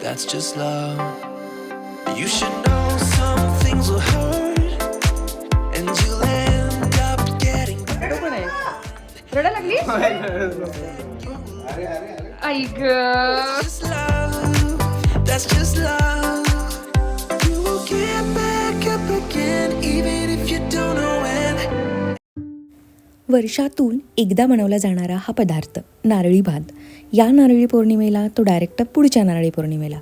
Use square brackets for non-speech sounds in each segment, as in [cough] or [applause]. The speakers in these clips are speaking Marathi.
that's just love. You should know some things will hurt, and you'll end up getting रडू पण आहे [laughs] रडा लागली आई ग just love. That's just love. You will get back up again, even if you don't know when. वर्षातून एकदा बनवला जाणारा हा पदार्थ नारळी भात. या नारळी पौर्णिमेला तो डायरेक्ट पुढच्या नारळी पौर्णिमेला.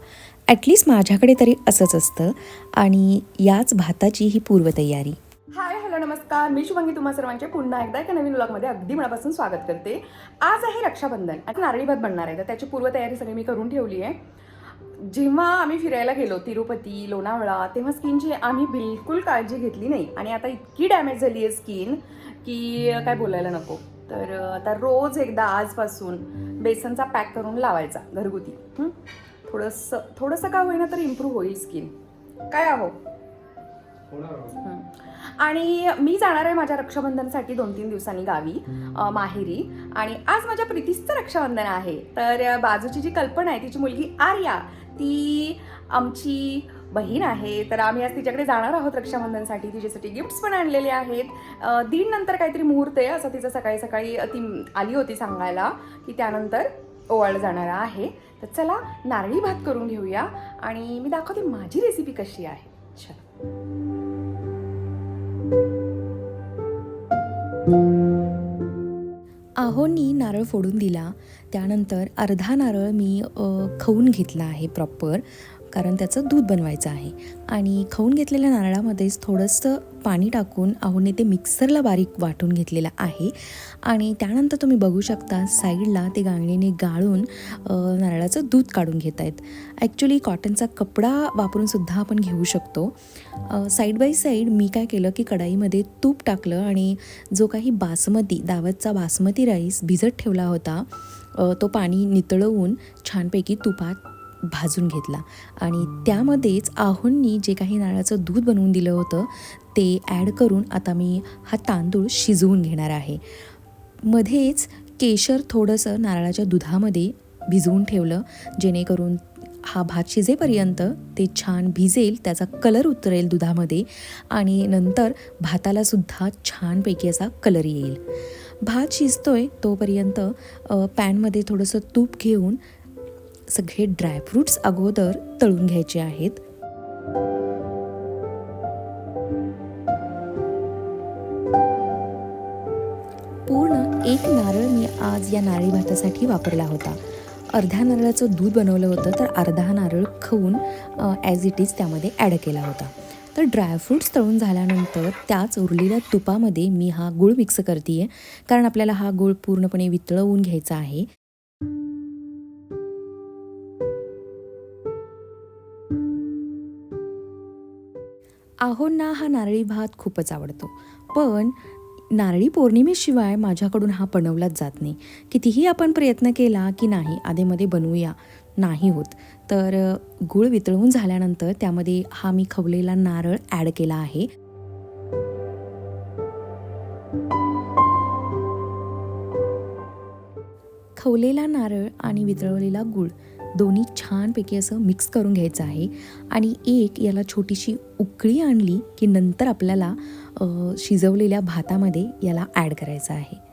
ॲटलिस्ट माझ्याकडे तरी असंच असतं आणि याच भाताची ही पूर्वतयारी. हाय हॅलो नमस्कार. मी शुभांगी तुम्हा सर्वांचे पुन्हा एकदा एका नवीन ब्लॉगमध्ये अगदी मनापासून स्वागत करते. आज आहे रक्षाबंधन. आणि नारळी भात बनणार आहे. तर त्याची पूर्वतयारी सगळी मी करून ठेवली आहे. जेव्हा आम्ही फिरायला गेलो तिरुपती लोणावळा तेव्हा स्किनची आम्ही बिलकुल काळजी घेतली नाही. आणि आता इतकी डॅमेज झाली आहे स्किन की काय बोलायला नको. तर आता रोज एकदा आजपासून बेसनचा पॅक करून लावायचा घरगुती? थोडंसं थोडंसं का होईना तर इम्प्रूव्ह होईल स्किन काय आहो. हं. आणि मी जाणार आहे माझ्या रक्षाबंधनसाठी दोन तीन दिवसांनी गावी माहेरी. आणि आज माझ्या प्रीतीचं रक्षाबंधन आहे. तर बाजूची जी कल्पना आहे तिची मुलगी आर्या ती आमची बहीण आहे. तर आम्ही आज तिच्याकडे जाणार आहोत रक्षाबंधनसाठी. तिच्यासाठी गिफ्ट्स पण आणलेले आहेत. दीड नंतर काहीतरी मुहूर्त आहे असं तिचं सकाळी सकाळी ती आली होती सांगायला की त्यानंतर ओवाळलं जाणार आहे. तर चला नारळी भात करून घेऊया. आणि मी दाखवते माझी रेसिपी कशी आहे. चला. आहोनी नारळ फोडून दिला. त्यानंतर अर्धा नारळ मी खाऊन घेतला आहे प्रॉपर कारण त्याचं दूध बनवायचं आहे. आणि खाऊन घेतलेल्या नारळामध्येच थोडंसं पाणी टाकून आहोने ते मिक्सरला बारीक वाटून घेतलेलं आहे. आणि त्यानंतर तुम्ही बघू शकता साईडला ते गांगणीने गाळून नारळाचं दूध काढून घेत आहेत. ॲक्च्युली कॉटनचा कपडा वापरून सुद्धा आपण घेऊ शकतो. साईड बाय साईड मी काय केलं की कढाईमध्ये तूप टाकलं आणि जो काही बासमती दावतचा बासमती राईस भिजत ठेवला होता तो पाणी नितळवून छानपैकी तुपात भाजून घेतला. आणि त्यामध्येच आहोंनी जे काही नारळाचं दूध बनवून दिलं होतं ते ॲड करून आता मी हा तांदूळ शिजवून घेणार आहे. मध्येच केशर थोडंसं नारळाच्या दुधामध्ये भिजवून ठेवलं जेणेकरून हा भात शिजेपर्यंत ते छान भिजेल त्याचा कलर उतरेल दुधामध्ये आणि नंतर भातालासुद्धा छानपैकी असा कलर येईल. भात शिजतोय तोपर्यंत पॅनमध्ये थोडंसं तूप घेऊन सगळे ड्रायफ्रूट्स अगोदर तळून घ्यायचे आहेत. पूर्ण एक नारळ मी आज या नारळी भातासाठी वापरला होता. अर्ध्या नारळाचं दूध बनवलं होतं तर अर्धा नारळ खवून ॲज इट इज त्यामध्ये ॲड केला होता. तर ड्रायफ्रूट्स तळून झाल्यानंतर त्याच उरलेल्या तुपामध्ये मी हा गूळ मिक्स करते आहे कारण आपल्याला हा गूळ पूर्णपणे वितळवून घ्यायचा आहे. आहोंना हा नारळी भात खूपच आवडतो. पण नारळी पौर्णिमेशिवाय माझ्याकडून हा बनवलाच जात नाही. कितीही आपण प्रयत्न केला की नाही आधेमध्ये बनवूया. नाही होत. तर गूळ वितळवून झाल्यानंतर त्यामध्ये हा मी खवलेला नारळ ॲड केला आहे. खवलेला नारळ आणि वितळवलेला गूळ दोन्ही छानपैकी असं मिक्स करून घ्यायचं आहे. आणि एक याला छोटीशी उकळी आणली की नंतर आपल्याला शिजवलेल्या भातामध्ये याला ॲड करायचं आहे.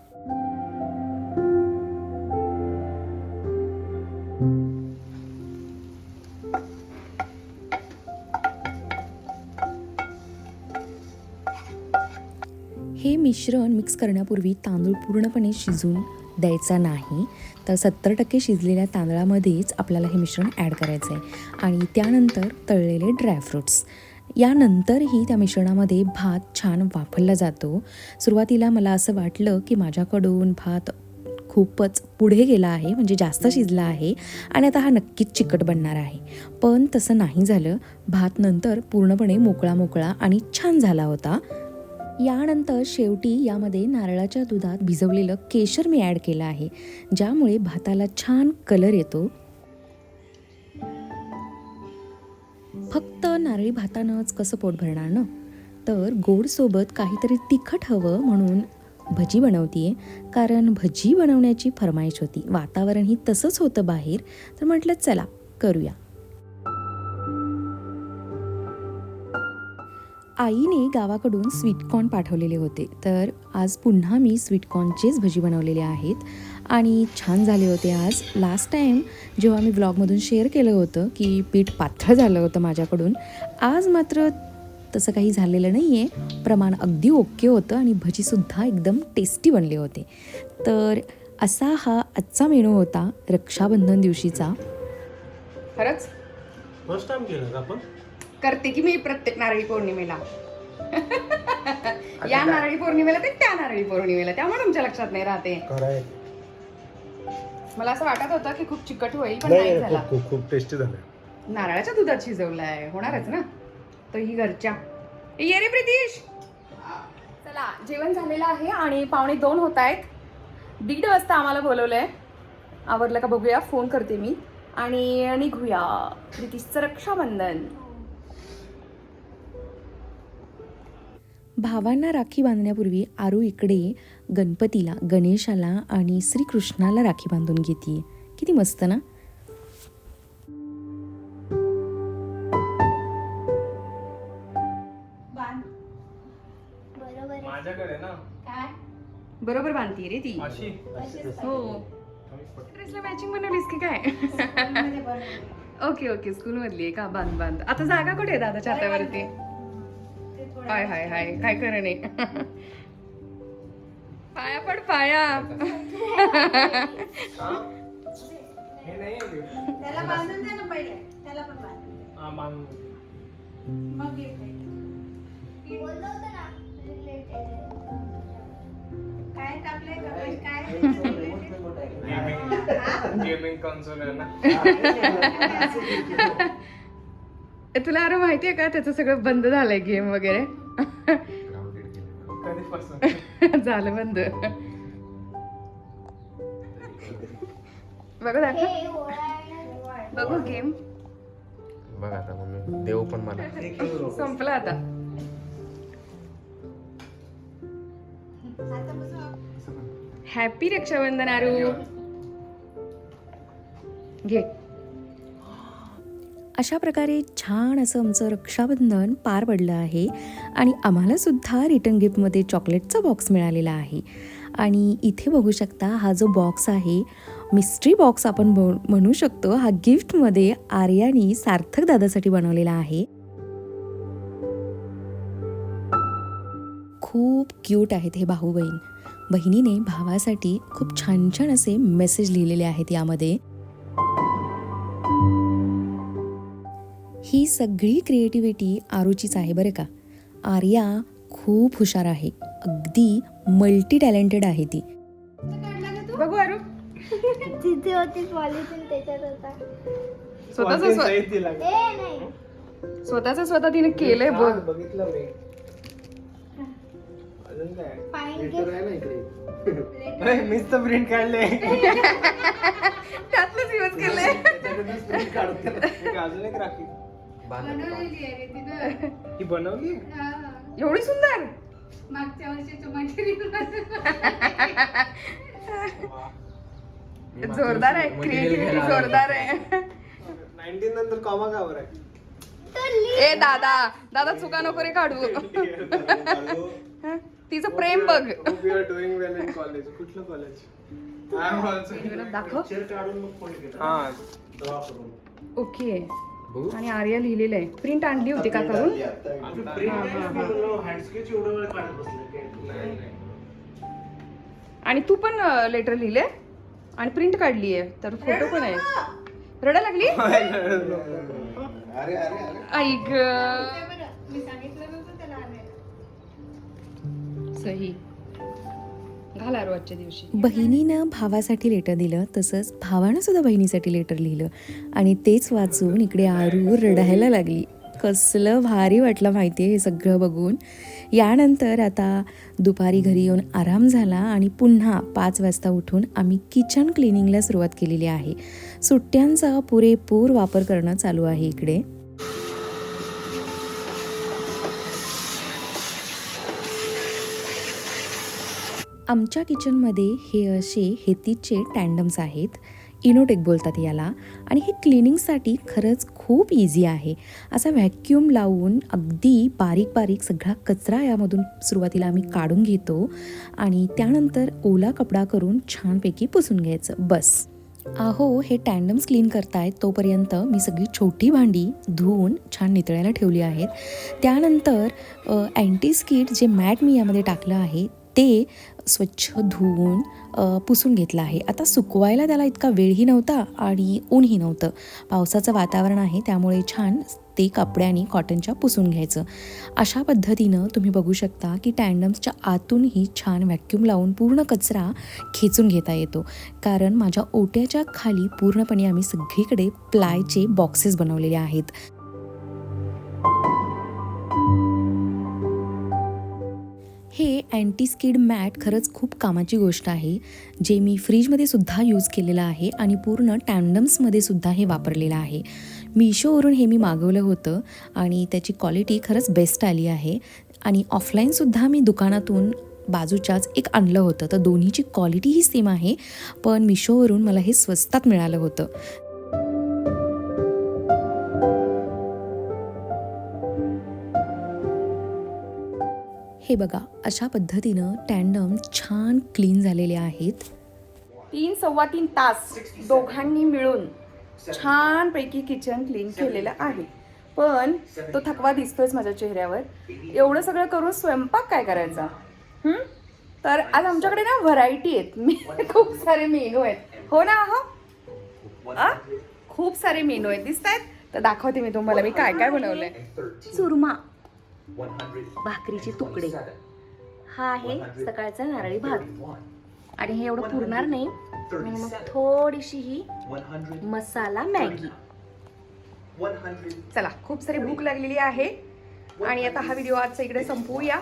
हे मिश्रण मिक्स करण्यापूर्वी तांदूळ पूर्णपणे शिजून द्यायचा नाही तर सत्तर टक्के शिजलेल्या तांदळामध्येच आपल्याला हे मिश्रण ॲड करायचं आहे आणि त्यानंतर तळलेले ड्रायफ्रुट्स यानंतरही त्या मिश्रणामध्ये भात छान वाफरला जातो. सुरुवातीला मला असं वाटलं की माझ्याकडून भात खूपच पुढे गेला आहे म्हणजे जास्त शिजला आहे आणि आता हा नक्कीच चिकट बनणार आहे. पण तसं नाही झालं. भात नंतर पूर्णपणे मोकळा मोकळा आणि छान झाला होता. यानंतर शेवटी यामध्ये नारळाच्या दुधात भिजवलेलं केशर मी ॲड केलं आहे ज्यामुळे भाताला छान कलर येतो. फक्त नारळी भातानंच कसं पोट भरणार ना? तर गोडसोबत काहीतरी तिखट हवं म्हणून भजी बनवतीये कारण भजी बनवण्याची फरमाईश होती. वातावरणही तसंच होतं बाहेर. तर म्हटलं चला करूया. आईने गावाकडून स्वीटकॉर्न पाठवलेले होते. तर आज पुन्हा मी स्वीटकॉर्नचेच भजी बनवलेले आहेत. आणि छान झाले होते आज. लास्ट टाईम जेव्हा मी ब्लॉगमधून शेअर केलं होतं की पीठ पातळ झालं होतं माझ्याकडून आज मात्र तसं काही झालेलं नाही आहे प्रमाण अगदी ओके होतं आणि भजीसुद्धा एकदम टेस्टी बनले होते. तर असा हा आजचा मेनू होता रक्षाबंधन दिवशीचा. खरंच? फर्स्ट टाइम केलं आपण? करते की मी प्रत्येक नारळी पौर्णिमेला. या नारळी पौर्णिमेला ते त्या नारळी पौर्णिमेला त्यामुळे तुमच्या लक्षात नाही राहते. मला असं वाटत होतं की खूप चिकट होईल पण नाही नाही झाला. खूप खूप खूप टेस्टी झालं नारळाच्या दुधात शिजवलाय. होणारच ना? तर ही घरच्या. ये रे प्रितीश! चला जेवण झालेलं आहे आणि पावणे दोन होत आहेत. दीड वाजता आम्हाला बोलवलंय. आवरलं का बघूया फोन करते मी. आणि निघूया. प्रितीशचं रक्षाबंधन. भावांना राखी बांधण्यापूर्वी आरू इकडे गणपतीला गणेशाला आणि श्रीकृष्णाला राखी बांधून घेते. किती मस्त ना? माझ्याकडे ना. बरोबर बांधती रे ती. अशी. हो. ड्रेसला मॅचिंग बनवलीस की काय? ओके ओके स्कूल मधली आहे का? बांध बांध. आता जागा कुठे आहे दादाच्या हातावरती? हाय हाय हाय. काय खरं नाही. पाया पड पाया. हे पण गिफ्ट काय टाकलंय gaming console आहे ना. [laughs] तुला अरे माहितीये का? त्याचं सगळं बंद झालंय गेम वगैरे. [laughs] झालं बंद. बघू दाखव. बघू गेम बघ आता मम्मी. देव पण मला. संपला आता. हॅपी रक्षाबंधन आरू. घे. अशा प्रकारे छान असं आमचं रक्षाबंधन पार पडलं आहे आणि आम्हालासुद्धा रिटर्न गिफ्टमध्ये चॉकलेटचा बॉक्स मिळालेला आहे. आणि इथे बघू शकता हा जो बॉक्स आहे मिस्ट्री बॉक्स आपण म्हणू शकतो हा गिफ्टमध्ये आर्यानी सार्थक दादासाठी बनवलेला आहे. खूप क्यूट आहेत हे भाऊ बहीण. बहिणीने भावासाठी खूप छान छान असे मेसेज लिहिलेले आहेत यामध्ये. ही सगळी क्रिएटिव्हिटी आरूचीच आहे बरं का? आर्या खूप हुशार आहे. अगदी मल्टी टॅलेंटेड आहे ती. बघू आरू तिथे होती पॉलिथिन त्याच्यात होता. स्वतःच स्वतःच स्वतः तिने केलंय बघ. बघितलं मी. अजून काय? फाईन Letter आहे ना इकडे. अरे, मीच तर प्रिंट काढले. [laughs] त्यातलंच यूज केलंय. अजून एक राखी. बनवलेली आहे रे ही बनवली? हा. एवढी सुंदर? मागच्या वर्षीचं मटेरियल जोरदार आहे क्रिएटिव्हिटी जोरदार आहे. नाईन्टीन नंतर कॉमा कावर आहे. ए दादा दादा चुका नको रे काढू. [laughs] हं? तिचं प्रेम बघ. college. कुठलं कॉलेज आय एम ऑल्सो दाखव हा. ओके. आणि आर्या लिहिलेलं आहे. प्रिंट आणली होती का करून? आणि तू पण लेटर लिहिले? आणि प्रिंट काढली आहे. तर फोटो पण आहे. रडा लागली? [laughs] ऐक मी सांगितलं नव्हतं त्याला आणायला सही. घाला रोजच्या दिवशी. बहिणीनं भावासाठी लेटर दिलं तसंच भावानं सुद्धा बहिणीसाठी लेटर लिहिलं. आणि तेच वाचून इकडे आरू रडायला लागली. कसलं भारी वाटलं माहिती आहे हे सगळं बघून. यानंतर आता दुपारी घरी येऊन आराम झाला आणि पुन्हा पाच वाजता उठून आम्ही किचन क्लिनिंगला सुरुवात केलेली आहे. सुट्ट्यांचा पुरेपूर वापर करणं चालू आहे इकडे. आमच्या किचनमध्ये हे असे हेतीचे टँडम्स आहेत. इनोटेक बोलतात याला. आणि हे क्लिनिंगसाठी खरंच खूप इझी आहे. असा व्हॅक्यूम लावून अगदी बारीक बारीक सगळा कचरा यामधून सुरुवातीला आम्ही काढून घेतो. आणि त्यानंतर ओला कपडा करून छानपैकी पुसून घ्यायचं. बस. अहो हे टँडम्स क्लीन करतायत तोपर्यंत मी सगळी छोटी भांडी धुवून छान नितळायला ठेवली आहेत. त्यानंतर अँटी स्किट जे मॅट मी यामध्ये टाकलं आहे ते स्वच्छ धुवून पुसून घेतलं आहे. आता सुकवायला त्याला इतका वेळही नव्हता आणि ऊनही नव्हतं. पावसाचं वातावरण आहे त्यामुळे छान ते कपड्याने कॉटनच्या पुसून घ्यायचं. अशा पद्धतीनं तुम्ही बघू शकता की टँडम्सच्या आतूनही छान व्हॅक्यूम लावून पूर्ण कचरा खेचून घेता येतो. कारण माझ्या ओट्याच्या खाली पूर्णपणे आम्ही सगळीकडे प्लायचे बॉक्सेस बनवलेले आहेत. हे अँटी स्किड मॅट खरंच खूप कामाची गोष्ट आहे जे मी फ्रीजमध्ये सुद्धा यूज केलेलं आहे आणि पूर्ण टँडम्समध्ये सुद्धा हे वापरलेलं आहे. मिशोवरून हे मी मागवलं होतं आणि त्याची क्वालिटी खरंच बेस्ट आली आहे. आणि ऑफलाईनसुद्धा मी दुकानातून बाजूच्याच एक आणलं होतं. तर दोन्हीची क्वालिटीही सेम आहे पण मिशोवरून मला हे स्वस्तात मिळालं होतं. हे बघा अशा पद्धतीनं टँडम छान क्लीन झालेले आहेत. तीन सव्वा तीन तास दोघांनी मिळून छानपैकी किचन क्लीन केलेलं आहे. पण तो थकवा दिसतोयच माझ्या चेहऱ्यावर. एवढं सगळं करून स्वयंपाक काय करायचा? हं? तर आज आमच्याकडे ना व्हरायटी आहेत. मी खूप सारे मेनू आहेत. हो ना हो? खूप सारे मेनू आहेत. दिसत आहेत तर दाखवते मी तुम्हाला मी काय काय बनवलंय. चुरमा भाकरीचे तुकडे. हा आहे सकाळचा नारळी भात. आणि हे एवढं पुरणार नाही. मग थोडीशी ही मसाला मॅगी. चला खूप सारी भूक लागलेली आहे. आणि आता हा व्हिडिओ आजचा इकडे संपवूया.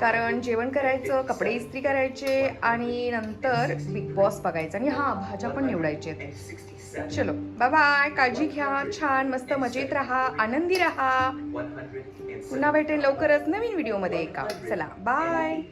कारण जेवण करायचं कपडे इस्त्री करायचे आणि नंतर बिग बॉस बघायचं. आणि हा भाज्या पण निवडायच्या आहेत. चलो बाय बाय काळजी घ्या छान मस्त मजेत राहा आनंदी राहा. पुन्हा भेटेल लवकरच नवीन व्हिडिओमध्ये एका. चला बाय